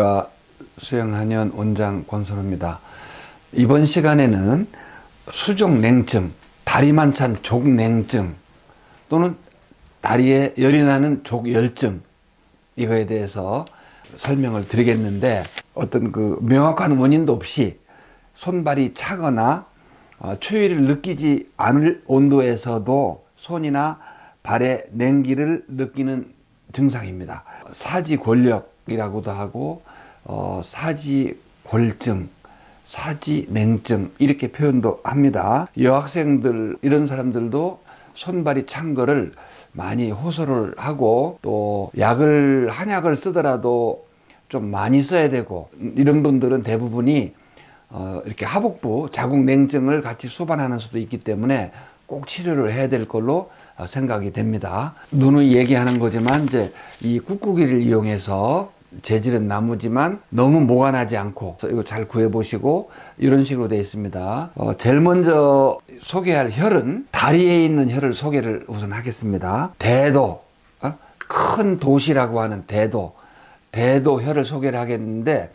안녕하십니까 수영한의원 원장 권선호입니다. 이번 시간에는 수족냉증, 다리만 찬 족냉증 또는 다리에 열이 나는 족열증 이거에 대해서 설명을 드리겠는데 어떤 그 명확한 원인도 없이 손발이 차거나 어, 추위를 느끼지 않을 온도에서도 손이나 발에 냉기를 느끼는 증상입니다. 사지골력이라고도 하고 어, 사지 골증, 사지 냉증 이렇게 표현도 합니다. 여학생들 이런 사람들도 손발이 찬 거를 많이 호소를 하고 또 약을 한약을 쓰더라도 좀 많이 써야 되고 이런 분들은 대부분이 어, 이렇게 하복부 자궁 냉증을 같이 수반하는 수도 있기 때문에 꼭 치료를 해야 될 걸로 어, 생각이 됩니다. 누누이 얘기하는 거지만 이제 이 꾹꾹이를 이용해서 재질은 나무지만 너무 모가 나지 않고 이거 잘 구해 보시고 이런 식으로 되어 있습니다. 어, 제일 먼저 소개할 혈은 다리에 있는 혈을 소개를 우선 하겠습니다. 대도 어? 큰 도시라고 하는 대도 대도 혈을 소개를 하겠는데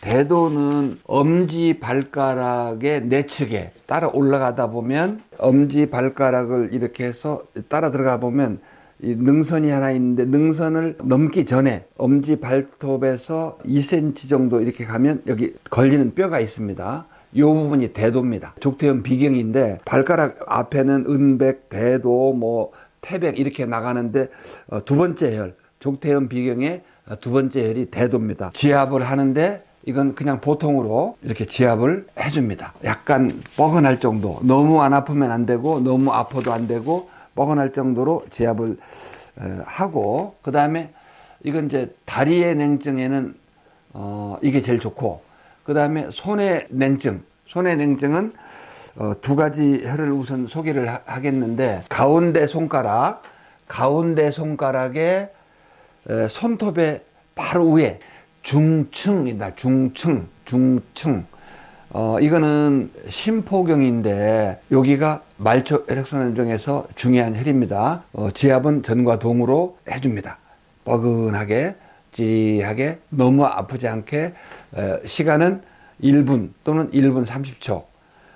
대도는 엄지 발가락의 내측에 따라 올라가다 보면 엄지 발가락을 이렇게 해서 따라 들어가 보면 이 능선이 하나 있는데 능선을 넘기 전에 엄지 발톱에서 2cm 정도 이렇게 가면 여기 걸리는 뼈가 있습니다. 이 부분이 대도입니다. 족태형 비경인데 발가락 앞에는 은백, 대도, 뭐 태백 이렇게 나가는데 어, 두 번째 혈 족태형 비경의 두 번째 혈이 대도입니다. 지압을 하는데 이건 그냥 보통으로 이렇게 지압을 해줍니다. 약간 뻐근할 정도. 너무 안 아프면 안 되고, 너무 아파도 안 되고, 뻐근할 정도로 지압을 하고, 그 다음에 이건 이제 다리의 냉증에는, 어, 이게 제일 좋고, 그 다음에 손의 냉증. 손의 냉증은 어, 두 가지 혈을 우선 소개를 하, 하겠는데, 가운데 손가락, 가운데 손가락에 에, 손톱의 바로 위에 중층이다. 중층, 중층. 어, 이거는 심포경인데 여기가 말초 혈액순환 중에서 중요한 혈입니다. 어, 지압은 전과 동으로 해줍니다. 뻐근하게, 찌하게, 너무 아프지 않게 에, 시간은 1분 또는 1분 30초.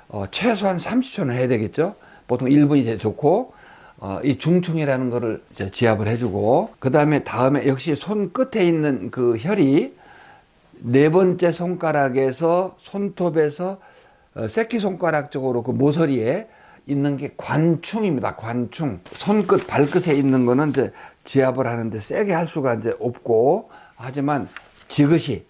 어, 최소한 30초는 해야 되겠죠. 보통 1분이 제일 좋고 어, 이 중충이라는 거를 이제 지압을 해주고 그 다음에 다음에 역시 손 끝에 있는 그 혈이 네 번째 손가락에서 손톱에서 어, 새끼 손가락 쪽으로 그 모서리에 있는 게 관충입니다. 관충. 손끝, 발끝에 있는 거는 이제 지압을 하는데 세게 할 수가 이제 없고 하지만 지그시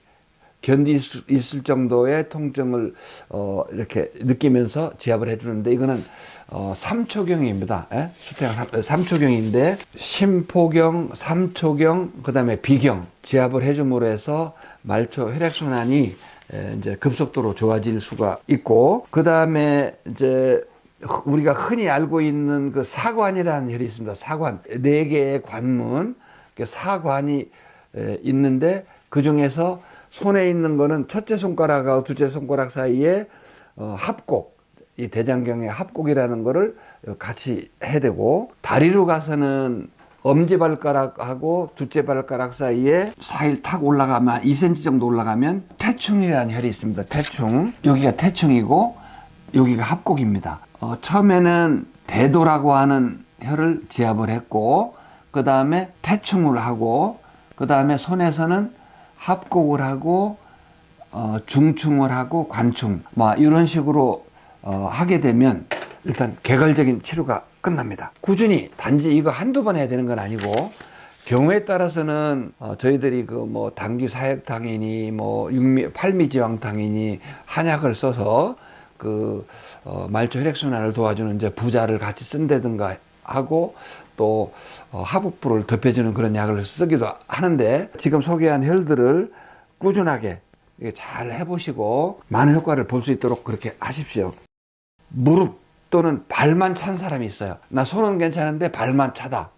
견딜 수 있을 정도의 통증을 어 이렇게 느끼면서 지압을 해주는데 이거는 어 3초경입니다. 예? 수평 3초경인데 심포경, 3초경, 그 다음에 비경 지압을 해줌으로 해서 말초 혈액 순환이 이제 급속도로 좋아질 수가 있고 그 다음에 이제 우리가 흔히 알고 있는 그 사관이라는 혈이 있습니다. 사관 네 개의 관문 사관이 있는데 그 중에서 손에 있는 거는 첫째 손가락하고 둘째 손가락 사이에 어, 합곡, 이 대장경의 합곡이라는 거를 같이 해야 되고, 다리로 가서는 엄지발가락하고 둘째 발가락 사이에 사일 탁 올라가면 2cm 정도 올라가면 태충이라는 혈이 있습니다. 태충. 여기가 태충이고 여기가 합곡입니다. 어, 처음에는 대도라고 하는 혈을 지압을 했고 그 다음에 태충을 하고 그 다음에 손에서는 합곡을 하고 어, 중충을 하고 관충 뭐 이런 식으로 어, 하게 되면 일단 개괄적인 치료가 끝납니다. 꾸준히 단지 이거 한두 번 해야 되는 건 아니고 경우에 따라서는 어, 저희들이 그 뭐 당귀 사역탕이니 뭐 육미 팔미지왕탕이니 한약을 써서 그 어, 말초 혈액순환을 도와주는 이제 부자를 같이 쓴다든가 하고 또 어, 하복부를 덮여주는 그런 약을 쓰기도 하는데 지금 소개한 혈들을 꾸준하게 잘 해보시고 많은 효과를 볼 수 있도록 그렇게 하십시오. 무릎 또는 발만 찬 사람이 있어요. 나 손은 괜찮은데 발만 차다.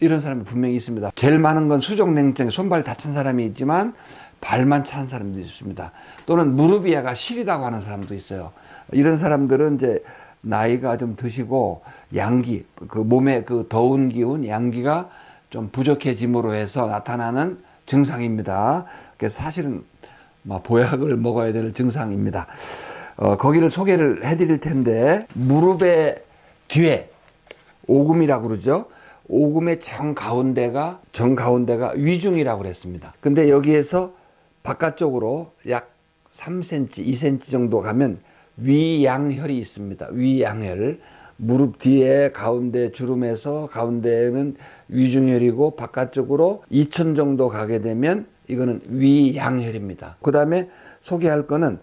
이런 사람이 분명히 있습니다. 제일 많은 건 수족냉증, 손발 다친 사람이 있지만 발만 찬 사람도 있습니다. 또는 무릎이 약간 시리다고 하는 사람도 있어요. 이런 사람들은 이제 나이가 좀 드시고 양기, 그 몸에 그 더운 기운, 양기가 좀 부족해짐으로 해서 나타나는 증상입니다. 그래서 사실은 뭐 보약을 먹어야 될 증상입니다. 어, 거기를 소개를 해드릴 텐데 무릎의 뒤에 오금이라고 그러죠. 오금의 정 가운데가 정 가운데가 위중이라고 그랬습니다. 근데 여기에서 바깥쪽으로 약 3cm, 2cm 정도 가면 위양혈이 있습니다. 위양혈. 무릎 뒤에 가운데 주름에서 가운데는 위중혈이고 바깥쪽으로 2천 정도 가게 되면 이거는 위양혈입니다. 그 다음에 소개할 거는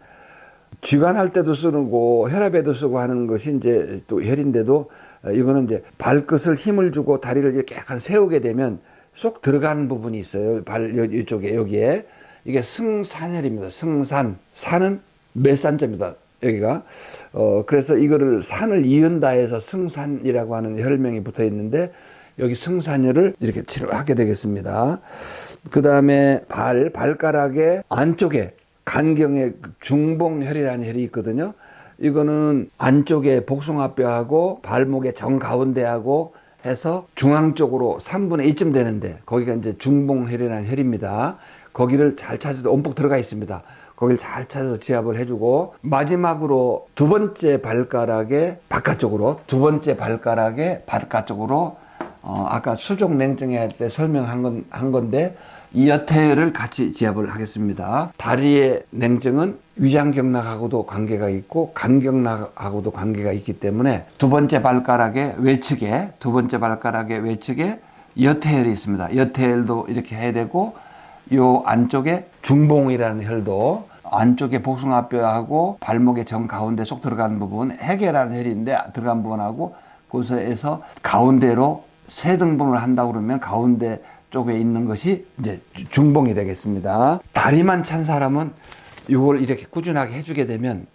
쥐관할 때도 쓰고 혈압에도 쓰고 하는 것이 이제 또 혈인데도 이거는 이제 발끝을 힘을 주고 다리를 이렇게 약간 세우게 되면 쏙 들어가는 부분이 있어요. 발 이쪽에 여기에 이게 승산혈입니다. 승산 산은 몇 산자입니다. 여기가 어 그래서 이거를 산을 이은다 해서 승산이라고 하는 혈명이 붙어 있는데 여기 승산혈을 이렇게 치료하게 되겠습니다. 그 다음에 발 발가락의 안쪽에 간경에 중봉혈이라는 혈이 있거든요. 이거는 안쪽에 복숭아뼈하고 발목의 정 가운데하고 해서 중앙 쪽으로 3분의 1쯤 되는데 거기가 이제 중봉혈이라는 혈입니다. 거기를 잘 찾아서 온폭 들어가 있습니다. 거기를 잘 찾아서 지압을 해주고 마지막으로 두 번째 발가락의 바깥쪽으로 두 번째 발가락의 바깥쪽으로 어, 아까 수족 냉증회 할때 설명한 건, 한 건데, 이 여태를 같이 지압을 하겠습니다. 다리의 냉증은 위장경락하고도 관계가 있고, 간경락하고도 관계가 있기 때문에, 두 번째 발가락의 외측에, 두 번째 발가락의 외측에 여태혈이 있습니다. 여태혈도 이렇게 해야 되고, 요 안쪽에 중봉이라는 혈도 안쪽에 복숭아뼈하고 발목의 정 가운데 쏙 들어가는 부분, 해계라는 혈인데 들어간 부분하고, 그곳에서 가운데로 세 등분을 한다고 그러면 가운데 쪽에 있는 것이 이제 중봉이 되겠습니다. 다리만 찬 사람은 이걸 이렇게 꾸준하게 해주게 되면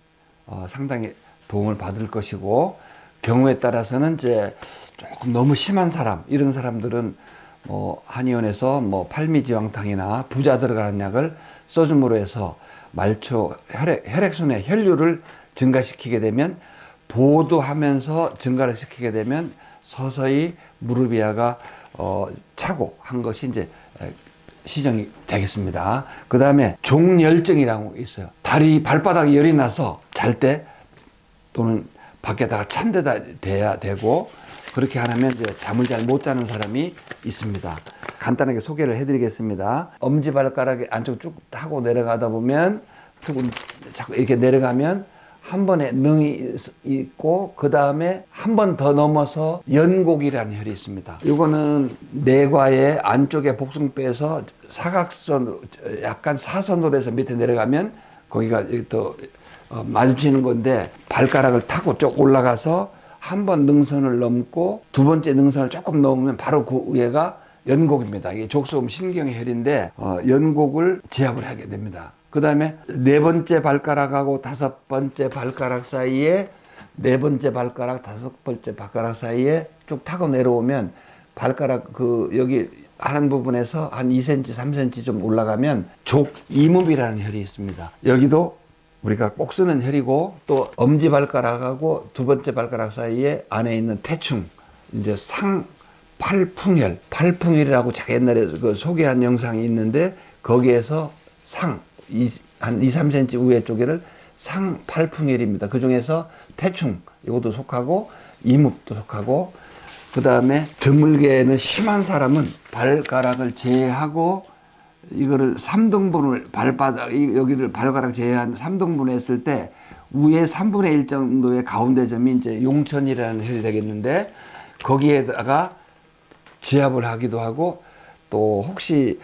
어, 상당히 도움을 받을 것이고 경우에 따라서는 이제 조금 너무 심한 사람 이런 사람들은 뭐 한의원에서 뭐 팔미지왕탕이나 부자 들어가는 약을 써줌으로 해서 말초 혈액 혈액순의 혈류를 증가시키게 되면 보도하면서 증가를 시키게 되면 서서히 무릎이아가 어, 차고 한 것이 이제 시정이 되겠습니다. 그 다음에 종열증이라고 있어요. 다리 발바닥에 열이 나서 잘 때 또는 밖에다가 찬 데다 대야 되고 그렇게 하면 이제 잠을 잘 못 자는 사람이 있습니다. 간단하게 소개를 해드리겠습니다. 엄지발가락에 안쪽 쭉 타고 내려가다 보면 자꾸 이렇게 내려가면 한 번에 능이 있고 그 다음에 한 번 더 넘어서 연곡이라는 혈이 있습니다. 이거는 내과의 안쪽에 복숭뼈에서 사각선 약간 사선으로 해서 밑에 내려가면 거기가 또 어, 마주치는 건데 발가락을 타고 쭉 올라가서 한 번 능선을 넘고 두 번째 능선을 조금 넘으면 바로 그 위에가 연곡입니다. 이게 족소음 신경의 혈인데 어, 연곡을 제압을 하게 됩니다. 그 다음에 네 번째 발가락하고 다섯 번째 발가락 사이에 네 번째 발가락, 다섯 번째 발가락 사이에 쭉 타고 내려오면 발가락 그 여기 하는 부분에서 한 2cm, 3cm 좀 올라가면 족 이몸이라는 혈이 있습니다. 여기도 우리가 꼭 쓰는 혈이고 또 엄지 발가락하고 두 번째 발가락 사이에 안에 있는 태충 이제 상 팔풍혈, 팔풍혈이라고 제가 옛날에 그 소개한 영상이 있는데 거기에서 상 한 2, 3cm 우회 쪽에를 상 팔풍혈입니다. 그 중에서 태충, 이것도 속하고, 이묵도 속하고, 그 다음에 드물게는 심한 사람은 발가락을 제하고, 이거를 3등분을 발바닥, 여기를 발가락 제한 3등분 했을 때, 위에 3분의 1 정도의 가운데 점이 이제 용천이라는 혈이 되겠는데, 거기에다가 지압을 하기도 하고, 또 혹시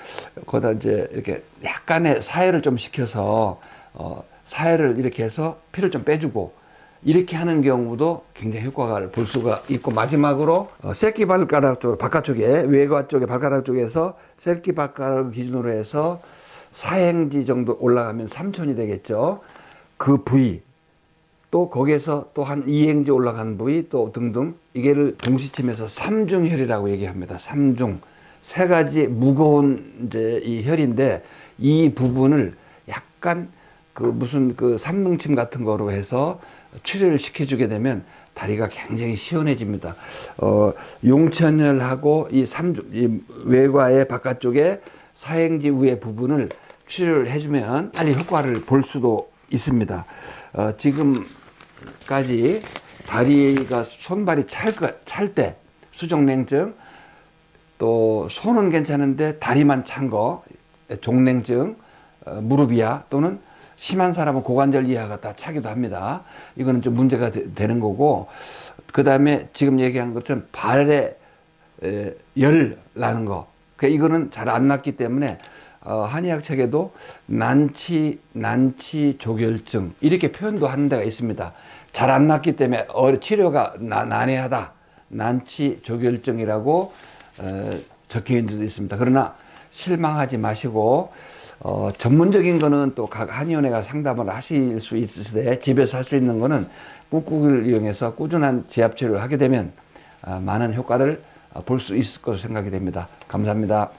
거기다 이제 이렇게 약간의 사회를 좀 시켜서 어 사회를 이렇게 해서 피를 좀 빼주고 이렇게 하는 경우도 굉장히 효과를 볼 수가 있고 마지막으로 어 새끼 발가락 쪽 바깥쪽에 외과 쪽에 발가락 쪽에서 새끼 발가락 기준으로 해서 사행지 정도 올라가면 3천이 되겠죠. 그 부위 또 거기에서 또한 2행지 올라간 부위 또 등등 이게를 동시침해서 삼중혈이라고 얘기합니다. 삼중 세 가지 무거운 이제 이 혈인데 이 부분을 약간 그 무슨 그 삼능침 같은 거로 해서 치료를 시켜주게 되면 다리가 굉장히 시원해집니다. 어, 용천혈하고 이 삼중, 이 외과의 바깥쪽에 사행지 위의 부분을 치료를 해주면 빨리 효과를 볼 수도 있습니다. 어, 지금까지 다리가 손발이 찰때 수족냉증 또 손은 괜찮은데 다리만 찬 거 종냉증 어, 무릎 이하 또는 심한 사람은 고관절 이하가 다 차기도 합니다. 이거는 좀 문제가 되, 는 거고 그 다음에 지금 얘기한 것처럼 발에 에, 열 나는 거. 그 이거는 잘안 낫기 때문에 어, 한의학 책에도 난치 난치 조결증 이렇게 표현도 하는 데가 있습니다. 잘안 낫기 때문에 어, 치료가 나, 난해하다. 난치 조결증이라고 어, 적혀 있는 데도 있습니다. 그러나 실망하지 마시고 어, 전문적인 거는 또 각 한의원에가 상담을 하실 수 있으시되 집에서 할 수 있는 거는 꾹꾹을 이용해서 꾸준한 치료를 하게 되면 아, 많은 효과를 볼 수 있을 것으로 생각이 됩니다. 감사합니다.